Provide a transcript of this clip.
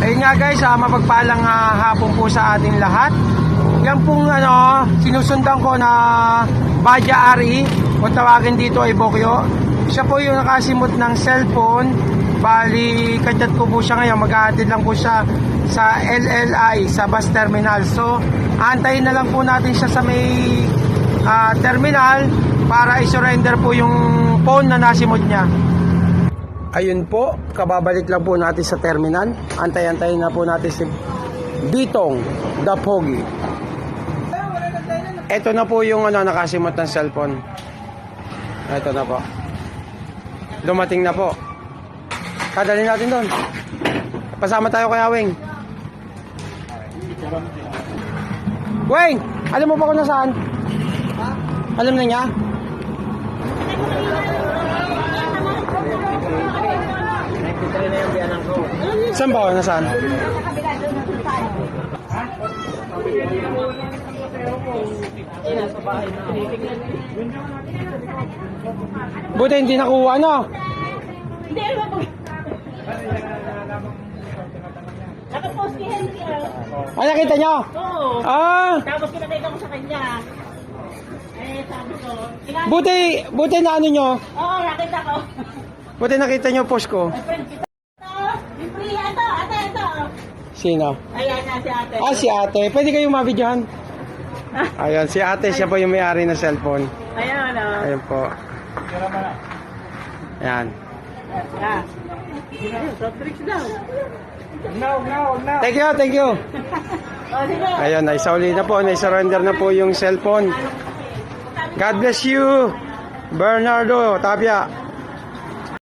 Ayun nga guys, ah, mapagpalang ah, hapon po sa ating lahat. Yan pong ano, sinusundan ko na Badya Ari, kung tawagin dito ay Bokyo. Siya po yung nakasimot ng cellphone. Bali, kadyat ko po siya ngayon. Mag-aatid lang po siya sa LLI, sa bus terminal. So, antayin na lang po natin siya sa may ah, terminal para i-surrender po yung phone na nasimot niya. Ayun po, kababalik lang po natin sa terminal. Antay-antayin na po natin si Bitong the Pogi. Ito na po yung ano, nakasimot ng cellphone. Ito na po. Dumating na po. Kadali natin doon. Pasama tayo kay Weng. Weng! Alam mo ba kung nasaan? Alam na niya? Saan ba? Nasaan? Buti hindi nakuha, no? Hindi, ano po? Nakapost ni Henry. ah. Nakita niyo? Oo. Ah, Tapos kinatay ko sa kanya. Eh, sabi ko. "Tingnan- buti, buti na ano nyo? Oo, nakita ko. Buti nakita nyo post ko. Ay, friend kita. Ito, yung free, ito, ate, ito. Sino? Ayan na si ate. Ah, si ate. Pwede kayong mabidyohan? Ayan, si ate, siya po yung may-ari ng cellphone. Ayan, ano. Ayan po. Ayan. Ah. Soft drinks daw. Thank you, thank you. O, sige. Ayun, naisauli na po, naisurrender na po yung cellphone. God bless you, Bernardo Tapia.